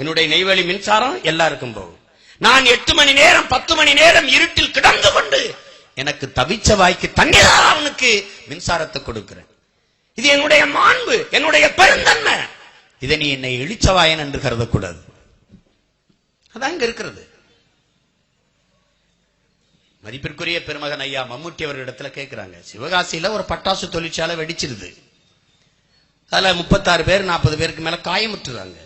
என்னுடைய நெய்வேலி மின்சாரம் எல்லாருக்கும் போகும். நான் எட்டு மணி நேரம் பத்து மணி நேரம் இருட்டில் கிடந்து கொண்டு எனக்கு தவிச்ச வாய்க்கு தண்ணீர் அவனுக்கு மின்சாரத்தை கொடுக்கிறேன். இது என்னுடைய மாண்பு என்னுடைய பெருந்தன்மை. இதை நீ என்னை இழிச்சவாயன் என்று கருதக்கூடாது. அதான் இங்க இருக்கிறது. மதிப்பிற்குரிய பெருமகன் ஐயா மம்முட்டி அவர்களிடத்துல கேட்கிறாங்க சிவகாசியில ஒரு பட்டாசு தொழிற்சாலை வெடிச்சிருது. அதுல முப்பத்தாறு பேர் நாற்பது பேருக்கு மேல காயமுற்றுறாங்க.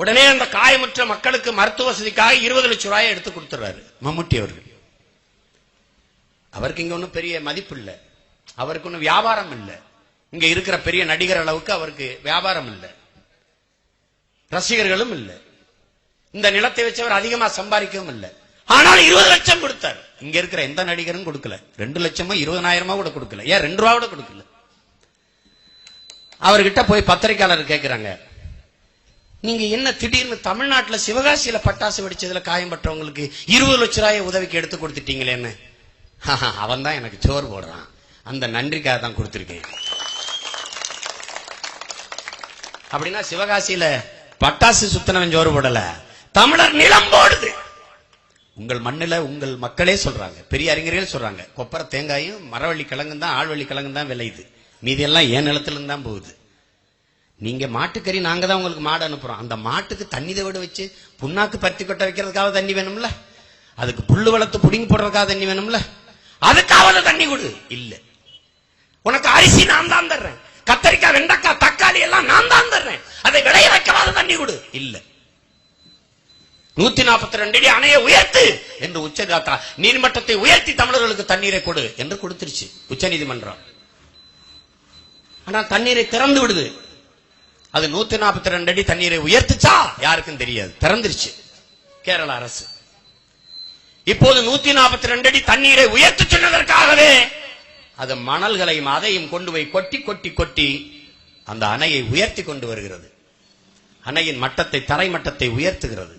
உடனே அந்த காயமுற்ற மக்களுக்கு மருத்துவ வசதிக்காக இருபது லட்சம் ரூபாயை எடுத்து கொடுத்துறாரு மம்முட்டி அவர்கள். அவருக்கு இங்க ஒன்றும் பெரிய மதிப்பு இல்லை. அவருக்கு ஒன்றும் வியாபாரம் இல்லை. இங்க இருக்கிற பெரிய நடிகர் அளவுக்கு அவருக்கு வியாபாரம் இல்லை. ரசிகர்களும் இல்லை. இந்த நிலத்தை வச்சு அவர் அதிகமா சம்பாதிக்கவும் இல்லை. ஆனால் இருபது லட்சம் கொடுத்தார். இங்க இருக்கிற எந்த நடிகரும் கொடுக்கல. ரெண்டு லட்சமோ இருபதாயிரமா கூட கொடுக்கல. ஏன் ரெண்டு ரூபா கூட கொடுக்கல. அவர்கிட்ட போய் பத்திரிக்கையாளர் கேட்கிறாங்க நீங்க என்ன திடீர்னு தமிழ்நாட்டுல சிவகாசியில பட்டாசு வெடிச்சதுல காயம்பட்டவங்களுக்கு இருபது லட்ச ரூபாய உதவிக்கு எடுத்து கொடுத்துட்டீங்களேன்னு? அவன் தான் எனக்கு சோறு போடுறான். அந்த நன்றிக்காக தான் கொடுத்துருக்கேன். அப்படின்னா சிவகாசியில பட்டாசு சுத்தனவன் சோறு போடல. தமிழர் நிலம் போடுது. உங்கள் மண்ணுல உங்கள் மக்களே சொல்றாங்க. பெரிய அறிஞர்கள் சொல்றாங்க. கொப்பரை தேங்காயும் மரவள்ளி கிழங்கும் தான் ஆழ்வள்ளி கிழங்கும் தான் விளையுது. மீதியெல்லாம் ஏன் நிலத்திலிருந்து நிலத்துல இருந்து தான் போகுது. நீங்க மாட்டுக்கறி நாங்க தான் உங்களுக்கு மாடு அனுப்புறோம். அந்த மாட்டுக்கு தண்ணி தவிட வச்சு புண்ணாக்கு பருத்தி கொட்ட வைக்கிறதுக்காக தண்ணி வேணும்ல? அதுக்கு புல்லு வளர்த்து புடிங்கி போடுறதுக்காக தண்ணி வேணும்ல? அதுக்காவது தண்ணி கொடு. இல்ல. உனக்கு அரிசி நான் தான் தர்றேன். கத்தரிக்காய் வெண்டைக்காய் தக்காளி எல்லாம் நான் தான் தர்றேன். அதை விளைய வைக்கவாத தண்ணி கொடு. இல்ல. நூத்தி நாற்பத்தி ரெண்டு அடி அணையை உயர்த்து என்று உச்ச நீர்மட்டத்தை உயர்த்தி தமிழர்களுக்கு தண்ணீரை கொடு என்று கொடுத்துருச்சு உச்ச நீதிமன்றம் ஆனா தண்ணீரை திறந்து விடுது. அது நூத்தி நாற்பத்தி ரெண்டு அடி தண்ணீரை உயர்த்துச்சா? யாருக்கும் தெரியாது. திறந்துருச்சு. கேரள அரசு. இப்போது நூத்தி நாற்பத்தி ரெண்டு அடி தண்ணீரை உயர்த்தி சொன்னதற்காகவே அது மணல்களையும் அதையும் கொண்டு போய் கொட்டி கொட்டி கொட்டி அந்த அணையை உயர்த்தி கொண்டு வருகிறது. அணையின் மட்டத்தை தரை மட்டத்தை உயர்த்துகிறது.